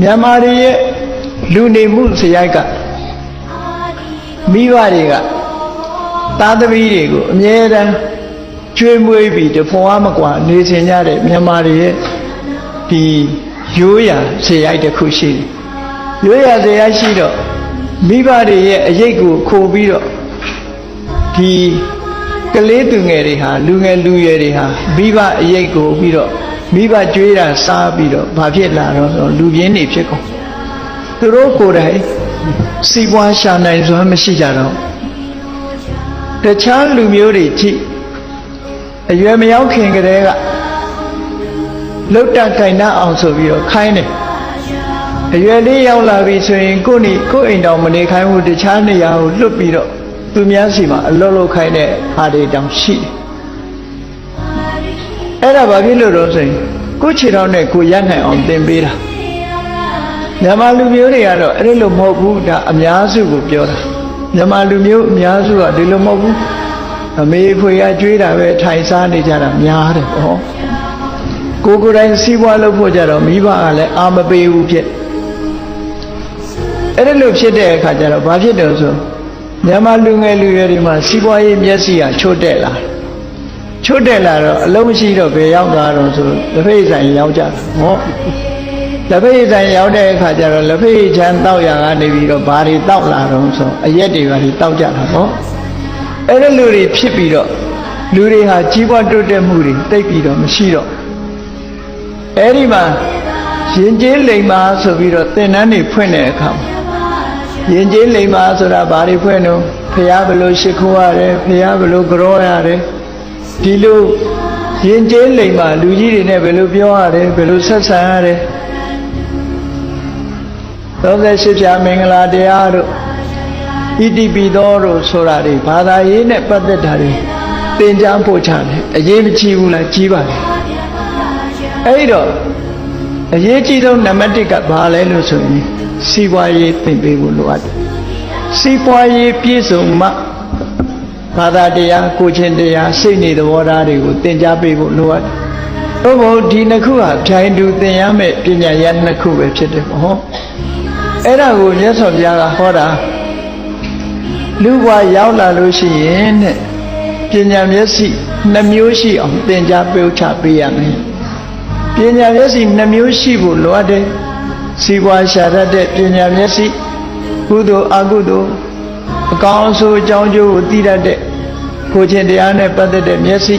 မြန်မာတွေရဲ့လူနေမှုစရိုက်ကမိဘတွေကသားသမီးတွေကိုအမြဲတမ်းကျွေးမွေးပြီးတဖွာမကွာနေစင်ကြတဲ့မြန်မာတွေရဲ့ဒီရိုးရာစရိုက်တစ်ခုရှိတယ်ရိုးရာစရိုက်ရှိတော့မိဘတွေရဲ့အရေးကိုခိုပြီးတော့ဒီကလေးသူငယ်တွေဟာလူငယ်လူရွယ်တွေဟာမိဘအရေးကိုပြီးတော့ မိဘကြွေးတာစားပြီးတော့ဘာဖြစ်လာတော့ဆိုလူပြင်းနေဖြစ်ကုန်သူတို့ကိုယ်တိုင်စီးပွားရှာနိုင်စွမ်းမရှိကြတော့တခြားလူမျိုးတွေကြည့်အရွယ်မရောက်ခင်ကတည်းကလုတ်တကင်နာအောင်ဆိုပြီးတော့ခိုင်းတယ်အရွယ်လေးရောက်လာပြီဆိုရင်ကိုယ့်နေကိုယ့်အိမ်တော်မနေခိုင်းဘူးတခြားနေရာကိုလွတ်ပြီးတော့သူများစီမှာအလုပ်လုပ်ခိုင်းတဲ့ဟာတွေတောင်ရှိတယ် အဲ့ဒါဘာဖြစ်လို့တော့ဆိုရင်ကိုယ့်ခြေထောက်နဲ့ကိုယ်ရနိုင်အောင်သင်ပေးတာမြန်မာလူမျိုးတွေကတော့အဲ့လိုမဟုတ်ဘူးဒါအများစုကိုပြောတာမြန်မာလူမျိုးအများစုကဒီလိုမဟုတ်ဘူးအမေဖွေကကြွေးတာပဲထိုင်စားနေကြတာများတယ်ဟောကိုယ်ကိုယ်တိုင်စီးပွားလုပ်ဖို့ကြတော့မိဘကလည်းအာမပေးဘူးဖြစ်အဲ့ဒီလိုဖြစ်တဲ့အခါကျတော့ဘာဖြစ်တယ်ဆိုမြန်မာလူငယ်လူရွယ်တွေမှာစီးပွားရေးမျက်စိကချို့တက်လာတယ် ချွတ်တက်လာတော့အလုံးမရှိတော့ဘယ်ရောက်သွားတော့ဆိုလက်ဖိတ်ဆိုင်ရောက်ကြတာဟောလက်ဖိတ်ဆိုင်ရောက်တဲ့အခါကျတော့လက်ဖိတ်ချမ်းတောက်ရကနေပြီးတော့ဘာတွေတောက်လာတော့ဆိုအရက်တွေဘာတွေတောက်ကြတာဟောအဲ့ဒီလူတွေဖြစ်ပြီးတော့လူတွေဟာကြီးပွားတိုးတက်မှုတွေတိတ်ပြီးတော့မရှိတော့အဲ့ဒီမှာရင်ကျေးလိမ်မာဆိုပြီးတော့သင်္นานတွေဖွင့်တဲ့အခါမှာရင်ကျေးလိမ်မာဆိုတာဘာတွေဖွင့်တော့ဖះဘယ်လိုရှိခိုးရတယ်ဖះဘယ်လိုကြောရတယ် ဒီလိုရင်ကျေးလိမ်မာလူကြီးတွေနဲ့ဘယ်လိုပြောရတယ်ဘယ်လိုဆက်ဆံရတယ်38ဖြာမင်္ဂလာတရားတို့ဣတိပိသောတို့ဆိုတာတွေဘာသာရေးနဲ့ပတ်သက်တာတွေသင်ကြားဖို့ချတယ်အရေးမကြီးဘူးလားကြီးပါလေအဲ့တော့အရေးကြီးဆုံးနံပါတ်1ကဘာလဲလို့ဆိုရင်စီးပွားရေးသင်ပေးဖို့လိုအပ်တယ်စီးပွားရေးပြည့်စုံမှ ဘာသာတရားကိုချင်းတရားစိတ်နေသဘောထားတွေကိုသင်ကြားပေးဖို့လိုအပ်တယ်။ဘုဘုဒီနှစ်ခုဟာဖြိုင်းတူသင်ရမယ့်ပညာရနှစ်ခုပဲဖြစ်တယ်ပေါ့။အဲ့ဒါကိုမြတ်စွာဘုရားကဟောတာလူဘဝရောက်လာလို့ရှိရင်တဲ့ပညာမျက်စိနှမျိုးရှိအောင်သင်ကြားပေးချပေးရမယ်။ပညာမျက်စိနှမျိုးရှိဖို့လိုအပ်တယ်။စီးပွားရှာတတ်တဲ့ပညာမျက်စိကုသိုလ်အကုသိုလ် အကောင်းအဆိုးအကြောင်းကျိုးကိုသိတတ်တဲ့ကိုချင်းတရားနဲ့ပတ်သက်တဲ့မျက်စိ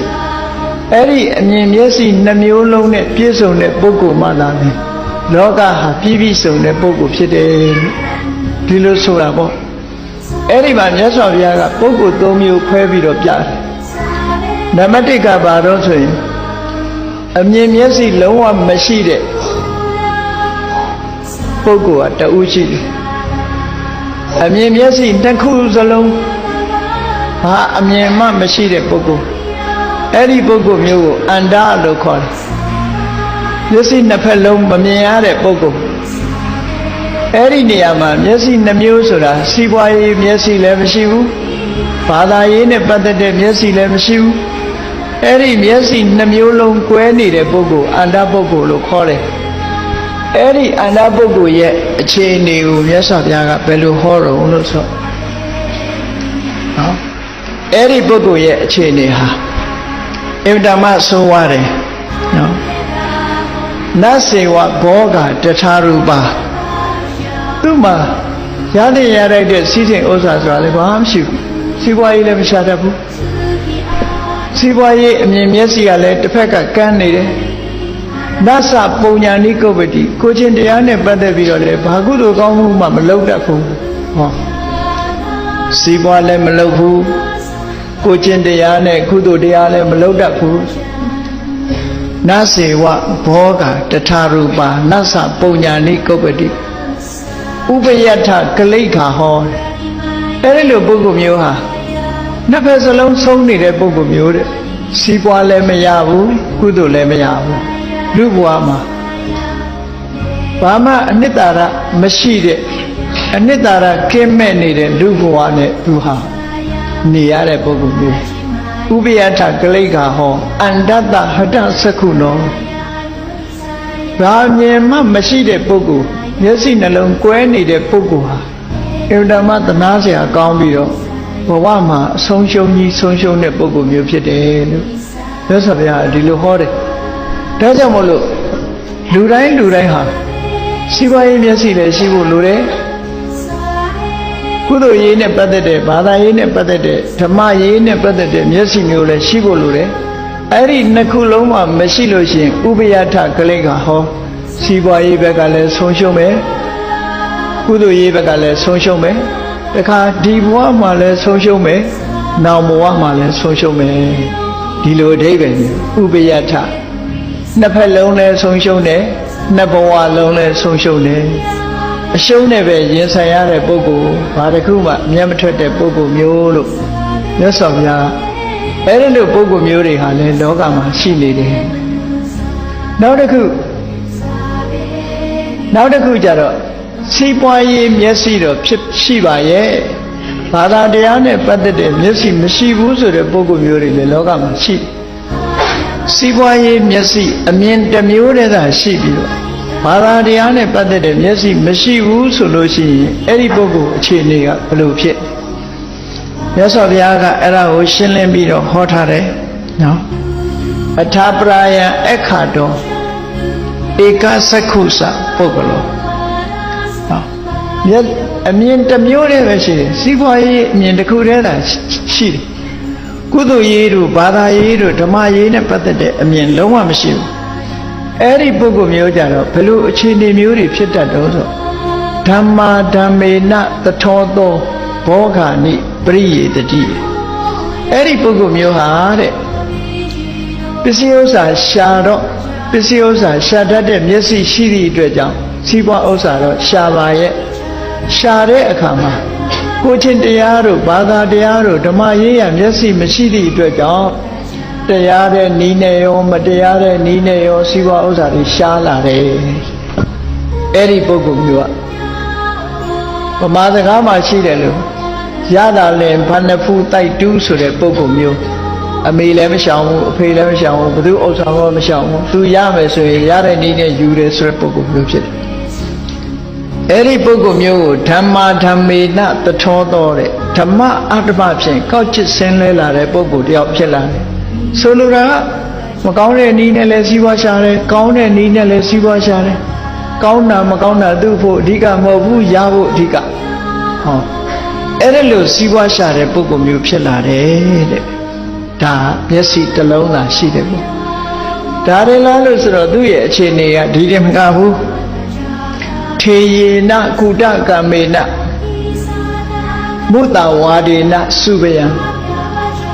အဲ့ဒီအမြင်မျက်စိနှမျိုးလုံးနဲ့ပြည့်စုံတဲ့ပုဂ္ဂိုလ်မှသာလေလောကဟာပြည့်ပြည့်စုံတဲ့ပုဂ္ဂိုလ်ဖြစ်တယ်ဒီလိုဆိုတာပေါ့အဲ့ဒီမှာမြတ်စွာဘုရားကပုဂ္ဂိုလ်၃မျိုးခွဲပြီးတော့ပြတယ်နံပါတ်၁ကဘာတော့ဆိုရင်အမြင်မျက်စိလုံးဝမရှိတဲ့ပုဂ္ဂိုလ်ကတဦးရှိတယ် အမြင်မျက်စိတစ်ခုစလုံးဘာအမြင်မှမရှိတဲ့ပုဂ္ဂိုလ်အဲ့ဒီပုဂ္ဂိုလ်မျိုးကိုအန္တာလို့ခေါ်တယ်မျက်စိနှစ်ဖက်လုံးမမြင်ရတဲ့ပုဂ္ဂိုလ်အဲ့ဒီနေရာမှာမျက်စိနှမျိုးဆိုတာစီးပွားရေးမျက်စိလည်းမရှိဘူးဘာသာရေးနဲ့ပတ်သက်တဲ့မျက်စိလည်းမရှိဘူးအဲ့ဒီမျက်စိနှမျိုးလုံးကွဲနေတဲ့ပုဂ္ဂိုလ်အန္တာပုဂ္ဂိုလ်လို့ခေါ်တယ် အဲ့ဒီအန္တပုဂ္ဂိုလ်ရဲ့အခြေအနေကိုမြတ်စွာဘုရားကဘယ်လိုဟောတော့လို့ဆိုနော်အဲ့ဒီပုဂ္ဂိုလ်ရဲ့အခြေအနေဟာအင်တမဆိုးဝါးတယ်နော်နတ်စေဝဘောဂတထာရူပါသူ့မှာရတဲ့ရတဲ့စီးစိမ်ဥစ္စာဆိုတာလည်းဘာမှမရှိဘူးစီးပွားရေးလည်းမရှာတတ်ဘူးစီးပွားရေးအမြင်မျက်စိကလည်းတစ်ဖက်ကကန်းနေတယ် နတ်စပုံညာနိကုပ္ပတိကိုချင်းတရားနဲ့ပတ်သက်ပြီးတော့လေဘာကုသိုလ်ကောင်းမှုမှမလုပ်တတ်ဘူးဟောစီးပွားလည်းမလုပ်ဘူးကိုချင်းတရားနဲ့ကုသိုလ်တရားလည်းမလုပ်တတ်ဘူးနတ်စေဝဘောဂတထာရူပါနတ်စပုံညာနိကုပ္ပတိဥပယထကလိခာဟောအဲ့ဒီလိုပုဂ္ဂိုလ်မျိုးဟာနှစ်ဖက်စလုံးဆုံးနေတဲ့ပုဂ္ဂိုလ်မျိုးတဲ့စီးပွားလည်းမရဘူးကုသိုလ်လည်းမရဘူး လူဘဝမှာဘာမှအနှစ်သာရမရှိတဲ့အနှစ်သာရကင်းမဲ့နေတဲ့လူဘဝနဲ့သူဟာနေရတဲ့ပုဂ္ဂိုလ်မျိုးဥပယထကလိကဟောအန္တတဟတသက္ခုနောဘာမြင်မှမရှိတဲ့ပုဂ္ဂိုလ်မျက်စိနှလုံးကွဲနေတဲ့ပုဂ္ဂိုလ်ဟာအင်တာမသနာစရာကောင်းပြီးတော့ဘဝမှာအဆုံးရှုံးကြီးဆုံးရှုံးတဲ့ပုဂ္ဂိုလ်မျိုးဖြစ်တယ်လို့မြတ်စွာဘုရားဒီလိုဟောတယ် ဒါကြောင့်မို့လို့လူတိုင်းလူတိုင်းဟာစီးပွားရေးမျက်စိလည်းရှိဖို့လိုတယ်ကုသိုလ်ရေးနဲ့ပတ်သက်တဲ့ဘာသာရေးနဲ့ပတ်သက်တဲ့ဓမ္မရေးနဲ့ပတ်သက်တဲ့မျက်စိမျိုးလည်းရှိဖို့လိုတယ်အဲ့ဒီနှစ်ခုလုံးမှမရှိလို့ရှိရင်ဥပယထကလေးကဟောစီးပွားရေးဘက်ကလည်းဆုံးရှုံးမယ်ကုသိုလ်ရေးဘက်ကလည်းဆုံးရှုံးမယ်တခါဒီဘဝမှာလည်းဆုံးရှုံးမယ်နောက်ဘဝမှာလည်းဆုံးရှုံးမယ်ဒီလိုအဓိပ္ပာယ်မျိုးဥပယထ နှစ်ဖက်လုံးလည်းဆုံးရှုံးတယ်နှစ်ဘဝလုံးလည်းဆုံးရှုံးတယ်အရှုံးနဲ့ပဲရင်ဆိုင်ရတဲ့ပုဂ္ဂိုလ်ဘာတစ်ခုမှမျက်မထွက်တဲ့ပုဂ္ဂိုလ်မျိုးလို့မြတ်စွာဘုရားအဲ့ဒီလိုပုဂ္ဂိုလ်မျိုးတွေဟာလည်းလောကမှာရှိနေတယ်နောက်တစ်ခုနောက်တစ်ခုကြတော့စီးပွားရေးမျက်စိတော့ဖြစ်ရှိပါရဲ့ဘာသာတရားနဲ့ပတ်သက်တဲ့မျက်စိမရှိဘူးဆိုတဲ့ပုဂ္ဂိုလ်မျိုးတွေလည်းလောကမှာရှိတယ် စီးပွားရေးမျက်စိအမြင်တစ်မျိုးတည်းသာရှိပြီးတော့ဘာသာတရားနဲ့ပတ်သက်တဲ့မျက်စိမရှိဘူးဆိုလို့ရှိရင်အဲ့ဒီပုဂ္ဂိုလ်အခြေအနေကဘယ်လိုဖြစ်မြတ်စွာဘုရားကအဲ့ဒါကိုရှင်းလင်းပြီးတော့ဟောထားတယ်နော်အထာပရာယံအခါတော်ဧကသက္ခုစပုဂ္ဂလောဟောမြတ်အမြင်တစ်မျိုးတည်းပဲရှိတယ်စီးပွားရေးအမြင်တစ်ခုတည်းသာရှိတယ် ကုသိုလ်ရေးတို့ဘာသာရေးတို့ဓမ္မရေးနဲ့ပတ်သက်တဲ့အမြင်လုံးဝမရှိဘူးအဲ့ဒီပုဂ္ဂိုလ်မျိုးကြတော့ဘယ်လိုအခြေအနေမျိုးတွေဖြစ်တတ်တော့ဆိုဓမ္မာဓမ္မေနတထောသောဘောဂာနိပရိယေတတိအဲ့ဒီပုဂ္ဂိုလ်မျိုးဟာတဲ့ပစ္စည်းဥစ္စာရှာတော့ပစ္စည်းဥစ္စာရှာတတ်တဲ့မျက်စိရှိသည့်အတွက်ကြောင့်စီးပွားဥစ္စာတော့ရှာပါရဲ့ရှာတဲ့အခါမှာ ကိုချင်းတရားတို့ဘာသာတရားတို့ဓမ္မရေးရမျက်စိမရှိသည့်အတွက်ကြောင့်တရားတဲ့နီးနေရောမတရားတဲ့နီးနေရောစီးပွားဥစ္စာတွေရှားလာတယ်အဲ့ဒီပုဂ္ဂိုလ်မျိုးကဗမာစကားမှာရှိတယ်လို့ရတာလင်ဘာနဖူးတိုက်တူးဆိုတဲ့ပုဂ္ဂိုလ်မျိုးအမေလည်းမရှောင်ဘူးအဖေလည်းမရှောင်ဘူးဘသူဥစ္စာမှမရှောင်ဘူးသူရမယ်ဆိုရင်ရတဲ့နည်းနဲ့ယူတယ်ဆိုတဲ့ပုဂ္ဂိုလ်မျိုးဖြစ်တယ် အဲ့ဒီပုဂ္ဂိုလ်မျိုးကိုဓမ္မာဓမ္မေနတထောတော်တဲ့ဓမ္မအတ္တမဖြင့်ကောက်ချစ်ဆင်းလဲလာတဲ့ပုဂ္ဂိုလ်တယောက်ဖြစ်လာတယ်ဆိုလိုတာကမကောင်းတဲ့နည်းနဲ့လည်းစီးပွားရှာတယ်ကောင်းတဲ့နည်းနဲ့လည်းစီးပွားရှာတယ်ကောင်းတာမကောင်းတာသူ့ဖို့အဓိကမဟုတ်ဘူးရဖို့အဓိကဟောအဲ့ဒါလို့စီးပွားရှာတဲ့ပုဂ္ဂိုလ်မျိုးဖြစ်လာတယ်တဲ့ဒါမျက်စိတစ်လုံးသာရှိတယ်ပေါ့ဒါရလားလို့ဆိုတော့သူ့ရဲ့အခြေအနေကဒီတင်မကဘူး ထေယေနကုတကမေနမုတ္တဝါဒေနစုပယံ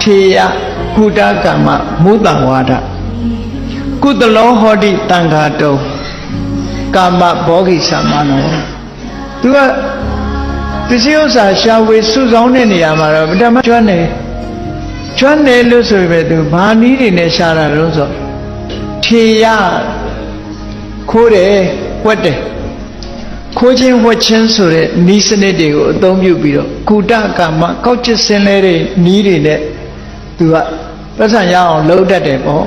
ထေယကုတကမ္မမုတ္တဝါဒကုသလောဟောတိတံဃာတောကာမဘောဂိသမနောသူကပစ္စည်းဥစ္စာရှာဝေစုဆောင်းတဲ့နေရာမှာတော့ဗတ္တမကျွမ်းနေကျွမ်းနေလို့ဆိုပေမဲ့သူဘာနည်းတွေနဲ့ရှာတာလို့ဆိုထေရခိုးတယ်ဝက်တယ် ခိုးခြင်းဝက်ခြင်းဆိုတဲ့နီးစနစ်တွေကိုအသုံးပြုပြီးတော့ကုတကမ္မကောက်ချစ်စင်လဲတဲ့နီးတွေနဲ့သူကပတ်စံရအောင်လှုပ်တတ်တယ်ပေါ့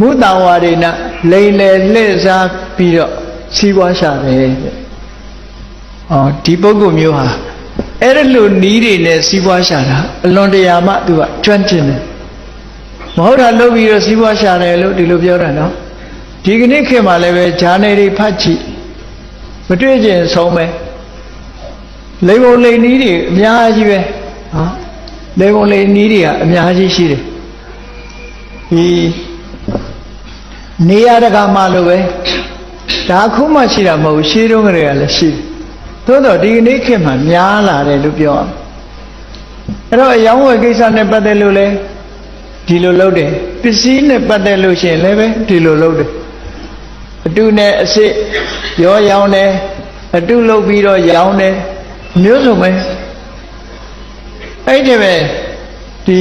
မုတ္တဝါရိနလိန်လေလှည့်စားပြီးတော့စီးပွားရှာတယ်တဲ့။အော်ဒီပုဂ္ဂိုလ်မျိုးဟာအဲ့ဒါလိုနီးတွေနဲ့စီးပွားရှာတာအလွန်တရာမှသူကကျွမ်းကျင်တယ်။မဟုတ်တာလုပ်ပြီးတော့စီးပွားရှာတယ်လို့ဒီလိုပြောတာနော်။ဒီကနေ့ခေတ်မှာလည်းပဲဂျာနယ်တွေဖတ်ကြည့် မတွေ့ကျင်ဆုံးပဲ။လိန်ပုံလိန်နီးတွေအများကြီးပဲ။ဟာလေကုန်လေနီးတွေကအများကြီးရှိတယ်ဒီနေရတကမှလို့ပဲဒါအခုမှရှိတာမဟုတ်ရှေးတုန်းကတည်းကလည်းရှိတယ်သို့တော့ဒီကနေ့ခေတ်မှာများလာတယ်လို့ပြောအောင်အဲ့တော့အယောင်းဝယ်ကိစ္စနဲ့ပတ်သက်လို့လဲဒီလိုလုပ်တယ်ပစ္စည်းနဲ့ပတ်သက်လို့ရှိရင်လည်းပဲဒီလိုလုပ်တယ် အတုနဲ့အစ်စ်ရောရောင်းတယ်အတုလုပ်ပြီးတော့ရောင်းတယ်မျိုးစုံပဲအဲ့ဒီပဲဒီ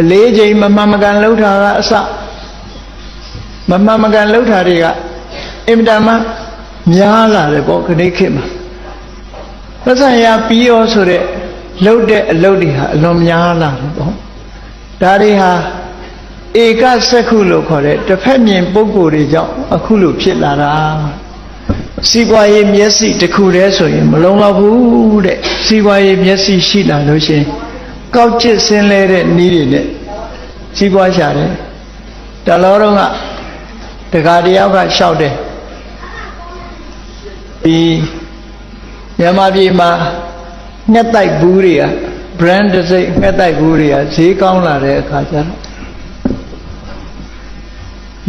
အလေးချိန်မမှန်မကန်လှုပ်တာကအစမမှန်မကန်လှုပ်တာတွေကအင်မတန်မှများလာတယ်ပေါ့ခဏခေတ်မှာသက်ဆိုင်ရာပြီးရောဆိုတဲ့လှုပ်တဲ့အလုပ်တွေဟာအလွန်များလာတယ်ပေါ့ဒါတွေဟာ ဧကစက္ခုလို့ခေါ်တဲ့တစ်ဖက်မြင်ပုံကိုယ်တွေကြောင့်အခုလိုဖြစ်လာတာစီးပွားရေးမျက်စိတစ်ခုတည်းဆိုရင်မလုံလောက်ဘူးတဲ့စီးပွားရေးမျက်စိရှိလာလို့ရှိရင်ကောက်ကျစ်ဆင်းလဲတဲ့နည်းတွေနဲ့စီးပွားရှာတယ်တလောတော့ကတခါတယောက်ကလျှောက်တယ်ဒီမြန်မာပြည်မှာငှက်တိုက်ဘူးတွေက brand တစ်စိတ်ငှက်တိုက်ဘူးတွေကဈေးကောင်းလာတဲ့အခါကျတော့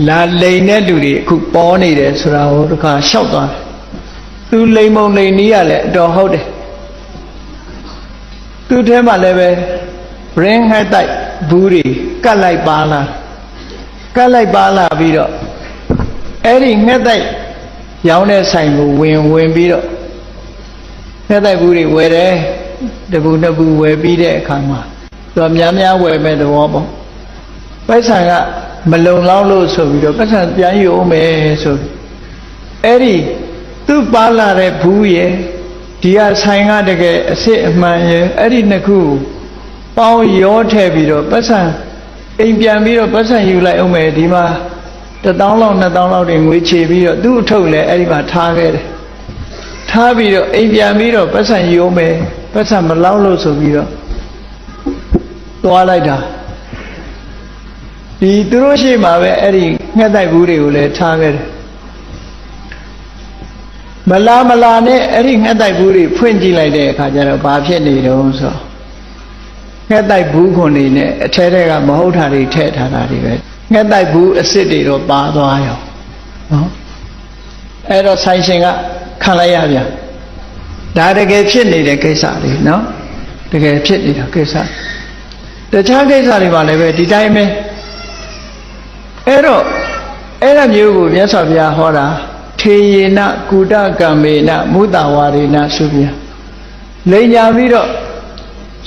လာလိန်တဲ့လူတွေအခုပေါ်နေတယ်ဆိုတာကိုတခါလျှောက်သွားတယ်သူလိန်မုံလိန်နီးရလဲအတော်ဟုတ်တယ်သူထဲမှာလည်းပဲ brand ငှက်တိုက်ဘူးတွေကတ်လိုက်ပါလာကတ်လိုက်ပါလာပြီးတော့အဲ့ဒီငှက်တိုက်ရောင်းတဲ့ဆိုင်ကိုဝင်ဝင်ပြီးတော့ငှက်တိုက်ဘူးတွေဝယ်တယ်တပူနှစ်ပူဝယ်ပြီးတဲ့အခါမှာသူကများများဝယ်မဲ့သဘောပေါ့ပိုက်ဆံက မလုံလောက်လို့ဆိုပြီးတော့ပိုက်ဆံပြန်ယူအောင်မယ်ဆိုပြီးအဲ့ဒီသူ့ပါလာတဲ့ဘူးရဲ့ဒီကဆိုင်ကတကယ်အစ်စ်အမှန်ရဲ့အဲ့ဒီနှစ်ခုကိုပေါင်းရောထည့်ပြီးတော့ပိုက်ဆံအိမ်ပြန်ပြီးတော့ပိုက်ဆံယူလိုက်အောင်မယ်ဒီမှာတစ်တောင်းလောက်နှစ်တောင်းလောက်တွေငွေချေပြီးတော့သူ့အထုပ်လည်းအဲ့ဒီမှာထားခဲ့တယ်ထားပြီးတော့အိမ်ပြန်ပြီးတော့ပတ်စံယူမယ်ပတ်စံမလောက်လို့ဆိုပြီးတော့သွားလိုက်တာ ဒီသူတို့ရှိမှပဲအဲ့ဒီငှက်တိုက်ဘူးတွေကိုလည်းထားခဲ့တယ်မလာမလာနဲ့အဲ့ဒီငှက်တိုက်ဘူးတွေဖွင့်ကြည့်လိုက်တဲ့အခါကျတော့ဘာဖြစ်နေတုံးဆိုငှက်တိုက်ဘူးခွန်နေနဲ့အထဲထဲကမဟုတ်တာတွေထည့်ထားတာတွေပဲငှက်တိုက်ဘူးအစ်စ်တွေတော့ပါသွားရောနော်အဲ့တော့ဆိုင်ရှင်ကခံလိုက်ရပြန်ဒါတကယ်ဖြစ်နေတဲ့ကိစ္စတွေနော်တကယ်ဖြစ်နေတာကိစ္စတခြားကိစ္စတွေပါလည်းပဲဒီတိုင်းပဲ အဲ့တော့အဲ့ဒါမျိုးကိုမြတ်စွာဘုရားဟောတာထေယေနကုဒကံမေနမုတဝါရေနဆိုပြလိန်ညာပြီးတော့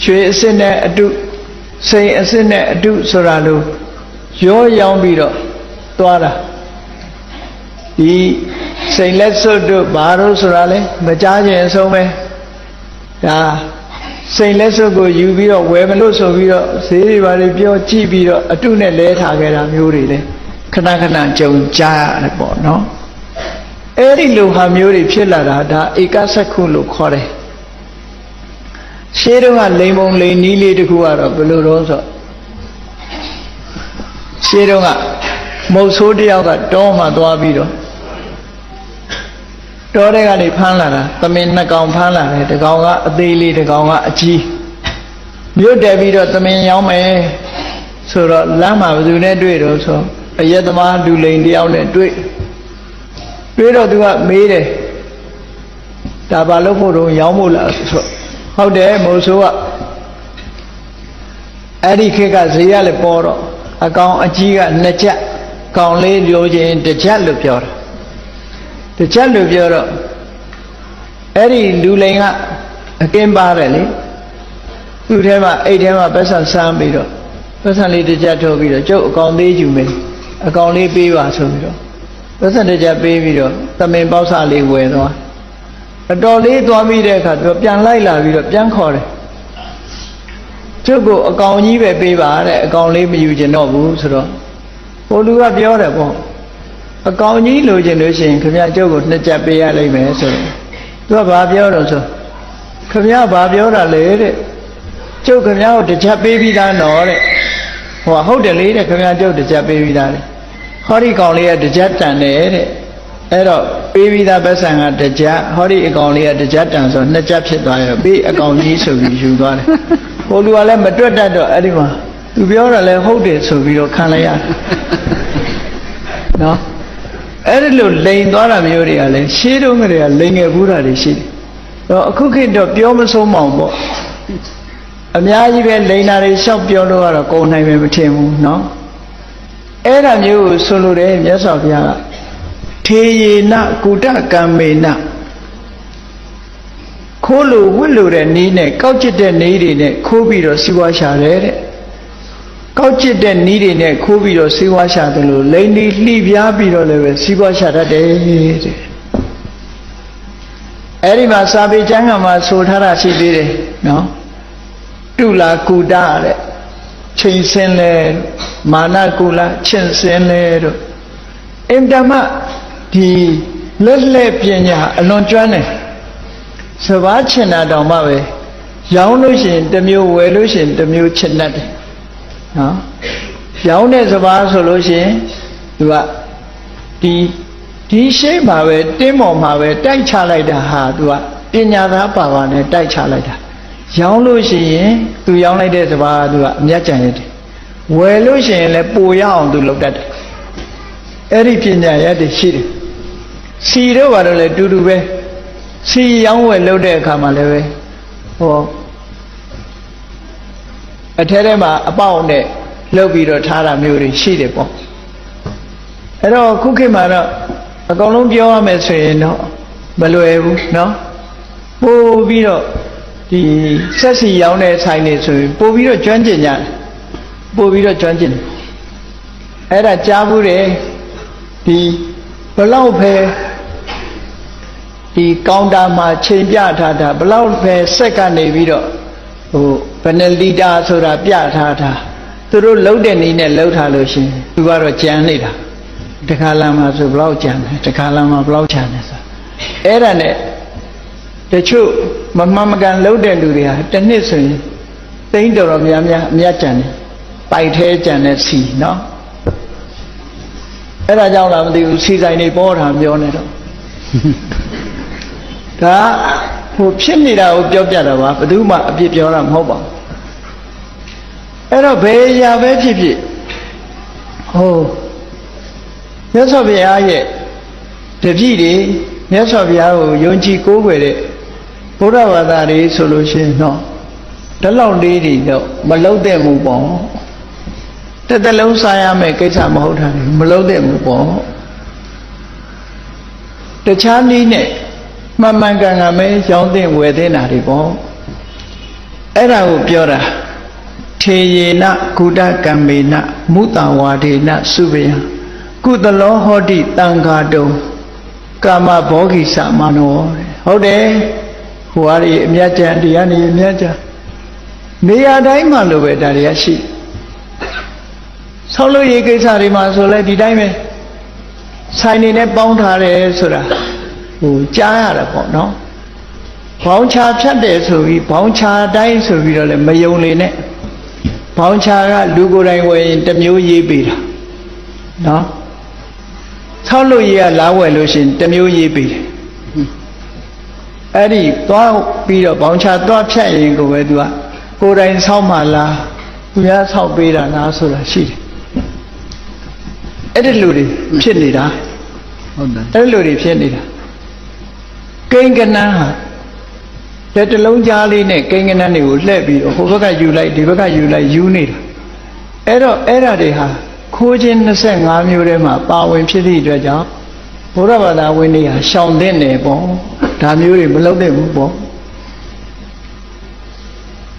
ရွှေအစစ်နဲ့အတုစိန်အစစ်နဲ့အတုဆိုတာလို့ရောရောင်းပြီးတော့သွားတာဒီစိန်လက်စွပ်တို့ဘာလို့ဆိုတာလဲမကြားခြင်းအဆုံးပဲဒါ စိန်လက်စွပ်ကိုယူပြီးတော့ဝယ်မလို့ဆိုပြီးတော့ဈေးတွေဘာတွေပြောကြည့်ပြီးတော့အတုနဲ့လဲထားခဲ့တာမျိုးတွေလေခဏခဏကြုံကြားရတယ်ပေါ့နော်အဲ့ဒီလိုဟာမျိုးတွေဖြစ်လာတာဒါဧကစက္ခုလို့ခေါ်တယ်ရှေးတုန်းကလိန်ပုံလိန်နီးလေးတခုကတော့ဘယ်လိုတော့ဆိုရှေးတုန်းကမုတ်ဆိုးတယောက်ကတောမှသွားပြီးတော့ တောထဲကနေဖမ်းလာတာသမင်နှစ်ကောင်ဖမ်းလာတယ်တစ်ကောင်ကအသေးလေးတစ်ကောင်ကအကြီးမြို့တက်ပြီးတော့သမင်ရောင်းမယ်ဆိုတော့လမ်းမှာဘယ်သူနဲ့တွေ့တော့ဆိုအယက်သမားလူလိန်တယောက်နဲ့တွေ့တွေ့တော့သူကမေးတယ်ဒါဘာလို့ဖို့တော့ရောင်းဖို့လားဆိုဟုတ်တယ်မို့ဆိုကအဲ့ဒီခေတ်ကဈေးရလည်းပေါ်တော့အကောင်အကြီးကနှစ်ချက်ကောင်လေးလိုချင်တစ်ချက်လို့ပြောတာ တချက်လို့ပြောတော့အဲ့ဒီလူလိန်ကအကင်းပါတယ်လေသူ့ထဲမှာအိတ်ထဲမှာပတ်စံစမ်းပြီးတော့ပတ်စံလေးတစ်ချက်ထုတ်ပြီးတော့ကျုပ်အကောင်သေးယူမယ်အကောင်လေးပေးပါဆိုပြီးတော့ပတ်စံတစ်ချက်ပေးပြီးတော့သမင်ပေါက်စာလေးဝယ်သွားအတော်လေးသွားပြီးတဲ့အခါသူပြန်လိုက်လာပြီးတော့ပြန်ခေါ်တယ်ကျုပ်ကိုအကောင်ကြီးပဲပေးပါတဲ့အကောင်လေးမယူကျင်တော့ဘူးဆိုတော့ဟိုလူကပြောတယ်ပေါ့ အကောင်ကြီးလိုချင်လို့ရှိရင်ခမရကျုပ်ကိုနှစ်ချက်ပေးရလိမ့်မယ်ဆိုတော့သူကဘာပြောတော့ဆိုခမရဘာပြောတာလဲတဲ့ကျုပ်ခမရကိုတစ်ချက်ပေးပြီးသားနော်တဲ့ဟိုဟုတ်တယ်လေတဲ့ခမရကျုပ်တစ်ချက်ပေးပြီးသားလေဟောဒီကောင်လေးကတစ်ချက်တန်တယ်တဲ့အဲ့တော့ပေးပြီးသားပတ်စံကတစ်ချက်ဟောဒီအကောင်လေးကတစ်ချက်တန်ဆိုနှစ်ချက်ဖြစ်သွားရောပေးအကောင်ကြီးဆိုပြီးယူသွားတယ်ဟိုလူကလည်းမတွက်တတ်တော့အဲ့ဒီမှာသူပြောတာလည်းဟုတ်တယ်ဆိုပြီးတော့ခံလိုက်ရတယ်နော် အဲ့ဒီလိုလိန်သွားတာမျိုးတွေကလည်းရှေးတုန်းကတည်းကလိန်ငယ်ဘူးတာတွေရှိတယ်။တော့အခုခေတ်တော့ပြောမဆုံးမောင်ပေါ့။အများကြီးပဲလိန်တာတွေရှောက်ပြောလို့ကတော့ကုန်နိုင်ပဲမထင်ဘူးနော်။အဲ့ဒါမျိုးကိုဆိုလိုတယ်မြတ်စွာဘုရားကထေယေနကုတကံမေနခိုးလို့ဝတ်လို့တဲ့နည်းနဲ့ကောက်ကျစ်တဲ့နည်းတွေနဲ့ခိုးပြီးတော့စီးပွားရှာတယ်တဲ့။ ကောက်ကျစ်တဲ့နီးတွေနဲ့ခိုးပြီးတော့စီးပွားရှာတယ်လို့လိန်ဒီလှိပြားပြီးတော့လည်းပဲစီးပွားရှာတတ်တယ်တဲ့အဲ့ဒီမှာစာပေကျမ်းကမှာဆိုထားတာရှိသေးတယ်နော်တုလာကုတတဲ့ချိန်စင်းလဲမာနကုလချင်းစင်းလဲတို့အင်တမဒီလက်လက်ပညာအလွန်ကျွမ်းတယ်စဘာချင်တာတောင်မှပဲရောင်းလို့ရှိရင်တစ်မျိုးဝယ်လို့ရှိရင်တစ်မျိုးချင်တတ်တယ် နော်ရောင်းတဲ့စဘာဆိုလို့ရှိရင်သူကဒီဒီရှိမှာပဲတင်းမော်မှာပဲတိုက်ချလိုက်တာဟာသူကပညာသားပါပါနဲ့တိုက်ချလိုက်တာရောင်းလို့ရှိရင်သူရောင်းလိုက်တဲ့စဘာကသူကအမျက်ကြံရတယ်ဝယ်လို့ရှိရင်လည်းပိုရအောင်သူလုပ်တတ်တယ်အဲ့ဒီပညာရတဲ့ရှိတယ်စီတော့ဘာလို့လဲတူတူပဲစီရောင်းဝယ်လုပ်တဲ့အခါမှာလည်းပဲဟော အထဲထဲမှာအပေါက်နဲ့လှုပ်ပြီးတော့ထားတာမျိုးတွေရှိတယ်ပေါ့အဲ့တော့ခုခေတ်မှာတော့အကောင်လုံးပြောရမယ်ဆိုရင်တော့မလွယ်ဘူးเนาะပို့ပြီးတော့ဒီဆက်စီရောင်းတဲ့ဆိုင်တွေဆိုရင်ပို့ပြီးတော့ကျွမ်းကျင်ကြတယ်ပို့ပြီးတော့ကျွမ်းကျင်တယ်အဲ့ဒါကြားဘူးတယ်ဒီဘလောက်ပဲဒီကောင်တာမှာချိန်ပြထားတာဘလောက်ပဲစက်ကနေပြီးတော့ ဟိုဘယ်နှလီတာဆိုတာပြထားတာသူတို့လှုပ်တဲ့နည်းနဲ့လှုပ်ထားလို့ရှိရင်သူကတော့ကြမ်းနေတာတခါလာမှာဆိုဘလောက်ကြမ်းတယ်တခါလာမှာဘလောက်ကြမ်းတယ်ဆိုအဲ့ဒါနဲ့တချို့မမှန်မကန်လှုပ်တဲ့လူတွေဟာတစ်နှစ်ဆိုရင်သိန်းတော်တော်များများအမြတ်ကြမ်းတယ်ပိုက်သေးကြမ်းတဲ့စီနော်အဲ့ဒါကြောင့်လားမသိဘူးစီဆိုင်တွေပေါ်တာပြောနေတော့ဒါ ဟိုဖြစ်နေတာကိုပြောပြတာပါဘယ်သူမှအပြစ်ပြောတာမဟုတ်ပါဘူးအဲ့တော့ဘယ်ရာပဲဖြစ်ဖြစ်ဟိုမြတ်စွာဘုရားရဲ့တပည့်တွေမြတ်စွာဘုရားကိုယုံကြည်ကိုးကွယ်တဲ့ဘုရားဘာသာတွေဆိုလို့ရှိရင်တော့ဒီလောက်လေးတွေတော့မလုံးတဲ့မှုပေါ့တစ်သက်လုံးစားရမယ်ကိစ္စမဟုတ်တာလေမလုံးတဲ့မှုပေါ့တခြားနည်းနဲ့ မှန်မှန်ကန်ကန်ပဲရောင်းတဲ့ဝယ်တဲ့နာတွေပေါ့အဲ့ဒါကိုပြောတာထေယေနကုဒကံမေနမုတံဝါဒေနစုပယံကုသလောဟောတိတံဃာတုံကာမဘောဂိသမနောဟုတ်တယ်ဟိုဟာဒီအမြတ်ကြံတရားနေအမြတ်ကြံနေရာတိုင်းမှာလိုပဲဒါတွေကရှိဆောက်လို့ရေးကိစ္စတွေမှာဆိုလဲဒီတိုင်းပဲဆိုင်နေနဲ့ပေါင်းထားတယ်ဆိုတာ ဟိုကြားရတာပေါ့နော်ဘောင်းချာဖြတ်တယ်ဆိုပြီးဘောင်းချာတိုင်းဆိုပြီးတော့လည်းမယုံလေနဲ့ဘောင်းချာကလူကိုယ်တိုင်ဝယ်ရင်တစ်မျိုးရေးပေးတာနော်ဆောက်လို့ရေးကလားဝယ်လို့ရှင်တစ်မျိုးရေးပေးတယ်အဲ့ဒီသွားပြီးတော့ဘောင်းချာသွားဖြတ်ရင်ကိုပဲသူကကိုယ်တိုင်ဆောက်မှလားသူများဆောက်ပေးတာလားဆိုတာရှိတယ်အဲ့ဒီလူတွေဖြစ်နေတာဟုတ်တယ်အဲ့ဒီလူတွေဖြစ်နေတာ ကိန်းကနန်းဟာလက်တစ်လုံးကြားလေးနဲ့ကိန်းကနန်းတွေကိုလှည့်ပြီးတော့ဟိုဘက်ကယူလိုက်ဒီဘက်ကယူလိုက်ယူနေတာအဲ့တော့အဲ့ဓာတွေဟာခိုးခြင်း25မျိုးထဲမှာပါဝင်ဖြစ်သည့်အတွက်ကြောင့်ဘုရားဘာသာဝင်တွေဟာရှောင်တဲ့နယ်ပေါ့ဒါမျိုးတွေမလုပ်တဲ့ဘူးပေါ့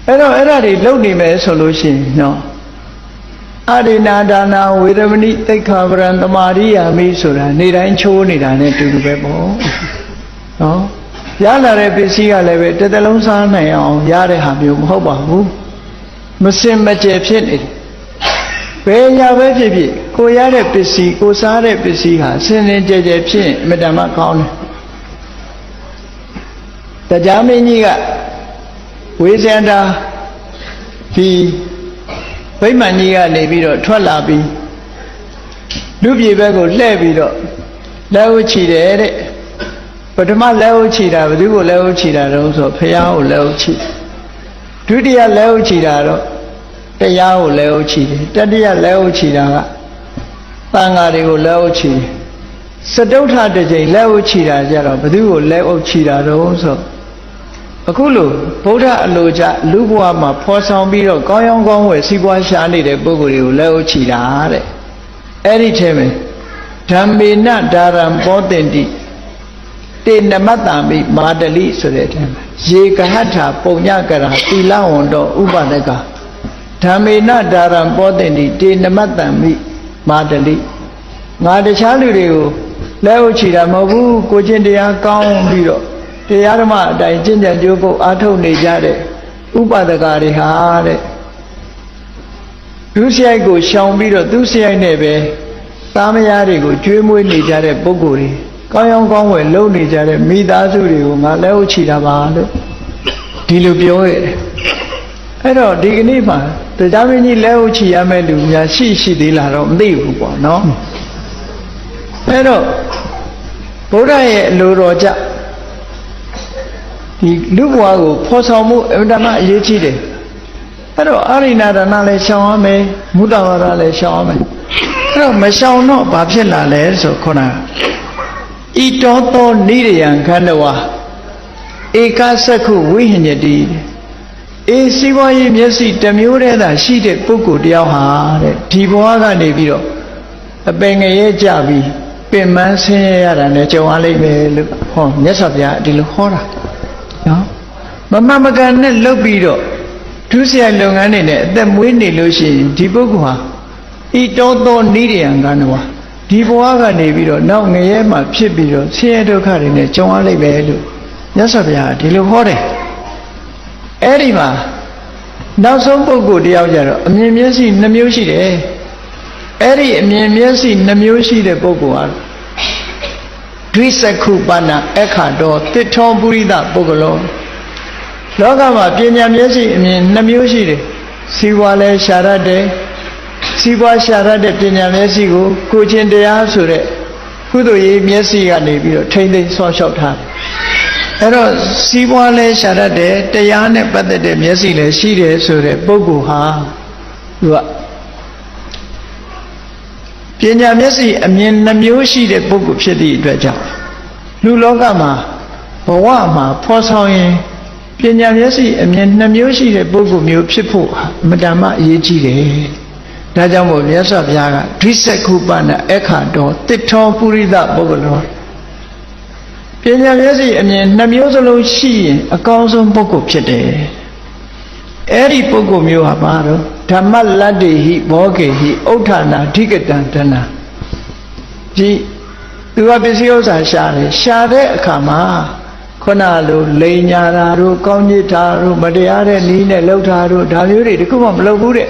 အဲ့တော့အဲ့ဓာတွေလုပ်နေမယ်ဆိုလို့ရှိရင်နော်အရိနာဒါနာဝေရမဏိသိက္ခာပရံတမာရိယာမိဆိုတာနေတိုင်းချိုးနေတာနဲ့တူတူပဲပေါ့ နော်ရလာတဲ့ပစ္စည်းကလည်းပဲတစ်သက်လုံးစားနိုင်အောင်ရတဲ့ဟာမျိုးမဟုတ်ပါဘူးမစင်မကြယ်ဖြစ်နေတယ်ဘယ်ညာပဲဖြစ်ဖြစ်ကိုရတဲ့ပစ္စည်းကိုစားတဲ့ပစ္စည်းဟာစင်စင်ကြယ်ကြယ်ဖြစ်ရင်အမတန်မှကောင်းတယ်တရားမင်းကြီးကဝေဇန္တာဒီဗိမာန်ကြီးကနေပြီးတော့ထွက်လာပြီးလူပြေဘက်ကိုလှည့်ပြီးတော့လက်ဝချီတယ်တဲ့ ပထမလက်ဝချီတာဘယ်သူကိုလက်ဝချီတာတုံးဆိုဖះကိုလက်ဝချီဒုတိယလက်ဝချီတာတော့တရားကိုလက်ဝချီတယ်တတိယလက်ဝချီတာကသံဃာတွေကိုလက်ဝချီတယ်စတုထတစ်ချိန်လက်ဝချီတာကြတော့ဘယ်သူကိုလက်ဝချီတာတုံးဆိုအခုလို့ဗုဒ္ဓအလိုကြလူဘဝမှာဖော်ဆောင်ပြီးတော့ကောင်းရောင်းကောင်းဝယ်စီးပွားရှာနေတဲ့ပုဂ္ဂိုလ်တွေကိုလက်ဥချီတာတဲ့အဲ့ဒီထဲမှာဓမ္မေနဒါရံပောတင်တိ တေနမတ္တမိမာတလိဆိုတဲ့အထဲမှာရေကဟထာပုံညကရာသီလဝန္တောဥပဒကဓမ္မေနဒါရံပောတင်တိတေနမတ္တမိမာတလိငါတခြားလူတွေကိုလက်ဥချီတာမဟုတ်ဘူးကိုချင်းတရားကောင်းပြီးတော့တရားဓမ္မအတိုင်းကျင့်ကြံကြိုးကုပ်အားထုတ်နေကြတဲ့ဥပဒကာတွေဟာတဲ့ဒုစရိုက်ကိုရှောင်ပြီးတော့သူစရိုက်နဲ့ပဲသားမယားတွေကိုကျွေးမွေးနေကြတဲ့ပုဂ္ဂိုလ်တွေ ကောင်းရောင်းကောင်းဝယ်လုပ်နေကြတဲ့မိသားစုတွေကိုငါလက်ဥချီတာပါလို့ဒီလိုပြောရတယ်အဲ့တော့ဒီကနေ့မှာတရားမင်းကြီးလက်ဥချီရမယ့်လူများရှိရှိသေးလားတော့မသိဘူးပေါ့နော်အဲ့တော့ဘုရားရဲ့အလိုတော်ကြောင့်ဒီလူဘဝကိုဖော်ဆောင်မှုအမှန်တမ်းအရေးကြီးတယ်အဲ့တော့အာရိဏဒါနလည်းရှောင်ရမယ်မုဒ္ဒဝါဒလည်းရှောင်ရမယ်အဲ့တော့မရှောင်တော့ဘာဖြစ်လာလဲဆိုခုန ဤတောသောနိရယံခန္ဓဝါဧကသက္ခုဝိဟဉ္ဇတိအေးစီးပွားရေးမျက်စိတစ်မျိုးတည်းသာရှိတဲ့ပုဂ္ဂိုလ်တယောက်ဟာတဲ့ဒီဘဝကနေပြီးတော့အပင်ငရဲကြပြီးပင်မဆင်းရဲရတာနဲ့ကြုံရလိမ့်မယ်လို့ဟောမြတ်စွာဘုရားဒီလိုဟောတာနော်မမမကန်နဲ့လုတ်ပြီးတော့ဒုစရိုက်လုပ်ငန်းတွေနဲ့အသက်မွေးနေလို့ရှိရင်ဒီပုဂ္ဂိုလ်ဟာဤတောသောနိရယံကနဝ ဒီဘဝကနေပြီးတော့နောက်ငရဲမှာဖြစ်ပြီးတော့ဆင်းရဲဒုက္ခတွေနဲ့ကြုံရလိမ့်မယ်လို့မြတ်စွာဘုရားဒီလိုဟောတယ်အဲ့ဒီမှာနောက်ဆုံးပုဂ္ဂိုလ်တယောက်ကြတော့အမြင်မျက်စိနှမျိုးရှိတယ်အဲ့ဒီအမြင်မျက်စိနှမျိုးရှိတဲ့ပုဂ္ဂိုလ်ဟာဒွိစက္ခုပဏအခါတော်တစ်ထောပုရိသပုဂ္ဂလောလောကမှာပညာမျက်စိအမြင်နှမျိုးရှိတယ်စီးပွားလဲရှာရတဲ့ စီးပွားရှာရတဲ့ပညာမျက်စိကိုကိုချင်းတရားဆိုတဲ့ကုသိုလ်ရေးမျက်စိကနေပြီးတော့ထိမ့်သိမ်းဆောင်းလျှောက်ထားတယ်အဲ့တော့စီးပွားလဲရှာရတဲ့တရားနဲ့ပတ်သက်တဲ့မျက်စိလည်းရှိတယ်ဆိုတဲ့ပုဂ္ဂိုလ်ဟာသူကပညာမျက်စိအမြင်နှမျိုးရှိတဲ့ပုဂ္ဂိုလ်ဖြစ်သည့်အတွက်ကြောင့်လူလောကမှာဘဝမှာဖော်ဆောင်ရင်ပညာမျက်စိအမြင်နှမျိုးရှိတဲ့ပုဂ္ဂိုလ်မျိုးဖြစ်ဖို့ဟာအမတန်မှအရေးကြီးတယ်။ ဒါကြောင့်မို့မြတ်စွာဘုရားကဒိစက္ခုပနအခါတော်တစ်ထောပုရိသပုဂ္ဂလောပညာမျက်စိအမြင်နှမျိုးစလုံးရှိရင်အကောင်းဆုံးပုဂ္ဂိုလ်ဖြစ်တယ်။အဲ့ဒီပုဂ္ဂိုလ်မျိုးဟာဘာတော့ဓမ္မလတ္တိဟိဘောဂေဟိဥဋ္ဌာနာဓိကတံတဏဒီသူကပစ္စည်းဥစ္စာရှာတယ်ရှာတဲ့အခါမှာခုနလိုလိန်ညာတာတို့ကောင်းကြီးတာတို့မတရားတဲ့နီးနဲ့လှုပ်တာတို့ဒါမျိုးတွေတခုမှမလုပ်ဘူးတဲ့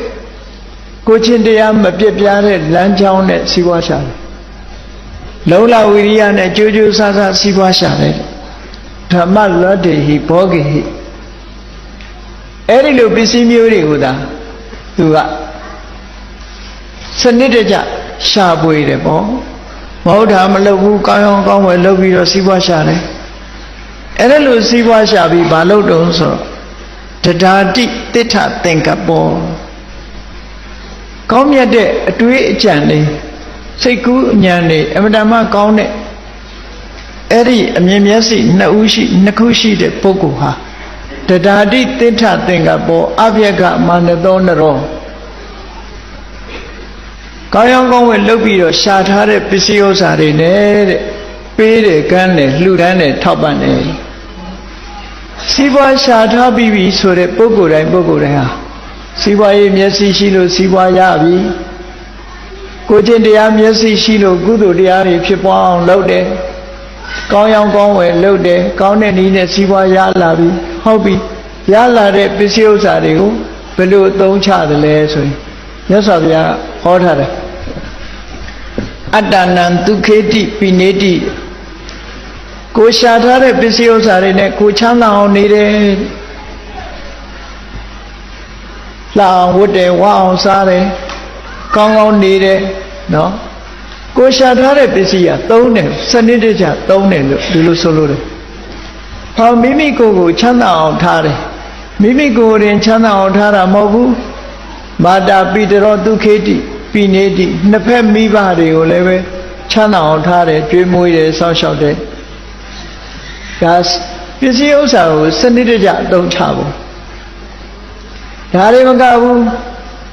ကိုချင်းတရားမပြစ်ပြားတဲ့လမ်းကြောင်းနဲ့စီးပွားရှာတယ်လုံလဝိရိယနဲ့ကြိုးကြိုးဆဆစီးပွားရှာတယ်ဓမ္မလတ္တိဟိဘောဂေဟိအဲ့ဒီလိုပစ္စည်းမျိုးတွေကိုသာသူကစနစ်တကျရှာပွေတယ်ပေါ့မဟုတ်တာမလုပ်ဘူးကောင်းကောင်းကောင်းဝယ်လုပ်ပြီးတော့စီးပွားရှာတယ်အဲ့ဒါလို့စီးပွားရှာပြီးမလုပ်တော့ဆိုတော့တဒါတိတိဋ္ဌသင်္ကပော ကောင်းမြတ်တဲ့အတွေးအကြံတွေစိတ်ကူးအဉာဏ်တွေအမတမကောင်းတဲ့အဲ့ဒီအမြင်မျက်စိနှစ်ဦးရှိနှစ်ခုရှိတဲ့ပုဂ္ဂိုလ်ဟာတဒါတိတိဋ္ဌသင်္ကပောအပြက်ကမာနသောနရောကောင်းရောင်းကောင်းဝယ်လုပ်ပြီးတော့ရှာထားတဲ့ပစ္စည်းဥစ္စာတွေနဲ့တဲ့ပေးတယ်ကမ်းတယ်လှူဒန်းတယ်ထောက်ပံ့တယ်စီးပွားရှာထားပြီးပြီဆိုတဲ့ပုဂ္ဂိုလ်တိုင်းပုဂ္ဂိုလ်တိုင်းဟာ စီးပွားရေးမျက်စိရှိလို့စီးပွားရပြီကိုကျင့်တရားမျက်စိရှိလို့ကုသိုလ်တရားတွေဖြစ်ပွားအောင်လုပ်တယ်ကောင်းရောင်းကောင်းဝယ်လုပ်တယ်ကောင်းတဲ့နည်းနဲ့စီးပွားရလာပြီဟုတ်ပြီရလာတဲ့ပစ္စည်းဥစ္စာတွေကိုဘယ်လိုအသုံးချသလဲဆိုရင်မြတ်စွာဘုရားဟောထားတယ်အတ္တနံဒုခေတိပိနေတိကိုရှာထားတဲ့ပစ္စည်းဥစ္စာတွေနဲ့ကိုချမ်းသာအောင်နေတယ် လှအောင်ဝတ်တယ်ဝအောင်စားတယ်ကောင်းကောင်းနေတယ်နော်ကိုရှာထားတဲ့ပစ္စည်းကသုံးတယ်စနစ်တကျသုံးတယ်လို့ဒီလိုဆိုလို့တယ်ဟောမိမိကိုယ်ကိုချမ်းသာအောင်ထားတယ်မိမိကိုယ်ရင်ချမ်းသာအောင်ထားတာမဟုတ်ဘူးမာတာပိတရောဒုခေတိပိနေတိနှစ်ဖက်မိဘတွေကိုလည်းပဲချမ်းသာအောင်ထားတယ်ကြွေးမွေးတယ်စောင့်ရှောက်တယ်ဒါပစ္စည်းဥစ္စာကိုစနစ်တကျအသုံးချဖို့ ဒါတွေမကဘူး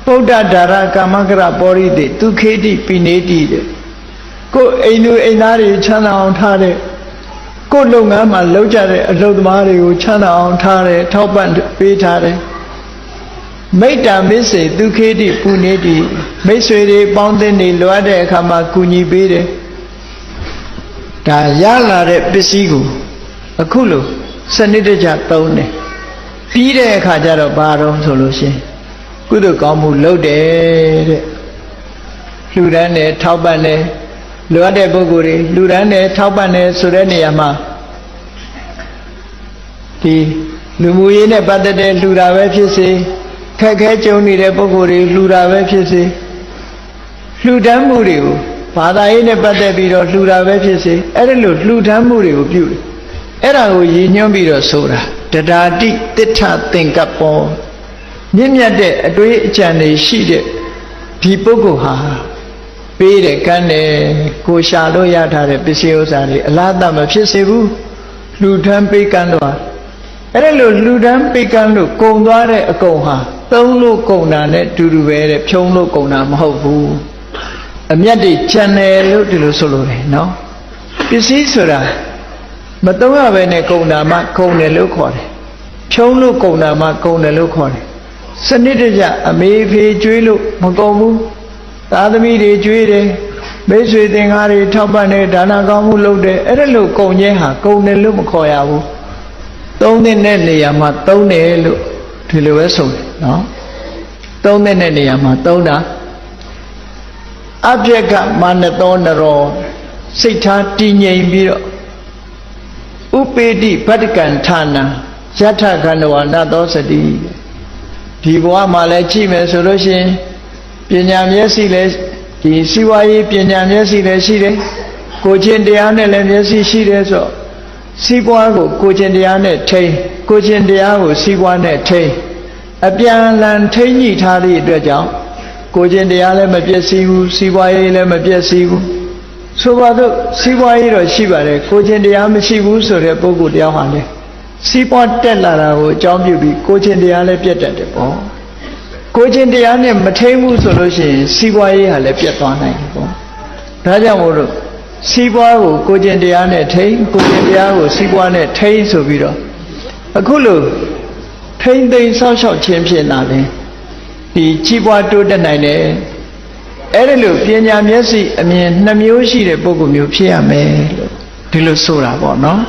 ဗုဒ္ဓဒါရကာမကရပောရိတိဒုခေတိပိနေတိတဲ့ကိုယ်အိမ်သူအိမ်သားတွေချမ်းသာအောင်ထားတဲ့ကိုယ်လုပ်ငန်းမှာလုပ်ကြတဲ့အလုပ်သမားတွေကိုချမ်းသာအောင်ထားတယ်ထောက်ပံ့ပေးထားတယ်မိတ္တာမစ္စေဒုခေတိပုနေတိမိတ်ဆွေတွေပေါင်းသင်းနေလွားတဲ့အခါမှာကူညီပေးတယ်ဒါရလာတဲ့ပစ္စည်းကိုအခုလို့စနစ်တကျသုံးတယ် ပြီးတဲ့အခါကျတော့ဘာတော့ဆိုလို့ရှင်ကုသိုလ်ကောင်းမှုလုပ်တယ်တဲ့လှူဒန်းတယ်ထောက်ပံ့တယ်လိုအပ်တဲ့ပုဂ္ဂိုလ်တွေလူဒန်းတယ်ထောက်ပံ့တယ်ဆိုတဲ့နေရာမှာဒီလူမှုရေးနဲ့ပတ်သက်တဲ့လူတာပဲဖြစ်စေခက်ခဲကြုံနေတဲ့ပုဂ္ဂိုလ်တွေလူတာပဲဖြစ်စေလှူဒန်းမှုတွေကိုဘာသာရေးနဲ့ပတ်သက်ပြီးတော့လှူတာပဲဖြစ်စေအဲ့ဒါလို့လှူဒန်းမှုတွေကိုပြုတယ်အဲ့ဒါကိုရည်ညွှန်းပြီးတော့ဆိုတာ တဒါတိတိဋ္ဌသင်္ကပ္ပောမြင့်မြတ်တဲ့အတွေးအကြံတွေရှိတဲ့ဒီပုဂ္ဂိုလ်ဟာပေးတယ်ကမ်းတယ်ကိုရှာလို့ရထားတဲ့ပစ္စည်းဥစ္စာတွေအလားတမဖြစ်စေဘူးလှူဒန်းပေးကမ်းတော့အဲ့ဒါလို့လှူဒန်းပေးကမ်းလို့ကုံသွားတဲ့အကုံဟာသုံးလို့ကုံတာနဲ့တူတူပဲတဲ့ဖြုံးလို့ကုံတာမဟုတ်ဘူးအမျက်တွေချန်တယ်လို့ဒီလိုဆိုလိုတယ်နော်ပစ္စည်းဆိုတာ မသုံးရဘဲနဲ့ကုံတာမှကုံတယ်လို့ခေါ်တယ်ဖြုံးလို့ကုံတာမှကုံတယ်လို့ခေါ်တယ်စနစ်တကျအမေဖေကျွေးလို့မကုံဘူးသားသမီးတွေကျွေးတယ်မိတ်ဆွေသင်္ကားတွေထောက်ပံ့တယ်ဒါနကောင်းမှုလုပ်တယ်အဲ့ဒါလို့ကုံခြင်းဟာကုံတယ်လို့မခေါ်ရဘူးသုံးတဲ့နေရာမှာသုံးတယ်လို့ဒီလိုပဲဆိုတယ်နော်သုံးတဲ့နေရာမှာသုံးတာအပြက်ကမာနသောနရောစိတ်ထားတည်ငြိမ်ပြီးတော့ ဥပေတိဗတ္တကံဌာနယထခန္ဓဝနသောစတိဒီဘဝမှာလည်းကြည့်မယ်ဆိုလို့ရှိရင်ပညာမျက်စိလည်းဒီစီဝါရေးပညာမျက်စိလည်းရှိတယ်ကိုချင်းတရားနဲ့လည်းမျက်စိရှိတယ်ဆိုတော့စီးပွားကိုကိုချင်းတရားနဲ့ထိန်းကိုချင်းတရားကိုစီးပွားနဲ့ထိန်းအပြန်အလှန်ထိန်းညှိထားသည့်အတွက်ကြောင့်ကိုချင်းတရားလည်းမပြည့်စည်ဘူးစီးပွားရေးလည်းမပြည့်စည်ဘူး ဆိုပါတော့စီးပွားရေးတော့ရှိပါတယ်ကိုချင်းတရားမရှိဘူးဆိုတဲ့ပုဂ္ဂိုလ်တရားဟာလေစီးပွားတက်လာတာကိုအကြောင်းပြုပြီးကိုချင်းတရားလည်းပြတ်တတ်တယ်ပေါ့ကိုချင်းတရားနဲ့မထိန်းဘူးဆိုလို့ရှိရင်စီးပွားရေးဟာလည်းပြတ်သွားနိုင်တယ်ပေါ့ဒါကြောင့်မို့လို့စီးပွားကိုကိုချင်းတရားနဲ့ထိန်းကိုချင်းတရားကိုစီးပွားနဲ့ထိန်းဆိုပြီးတော့အခုလို့ထိန်းသိမ်းဆောက်ရှောက်ခြင်းဖြစ်လာတယ်ဒီကြီးပွားတိုးတက်နိုင်တယ် အဲ့ဒီလိုပညာမျက်စိအမြင်နှမျိုးရှိတဲ့ပုဂ္ဂိုလ်မျိုးဖြစ်ရမယ်လို့ဒီလိုဆိုတာပေါ့နော်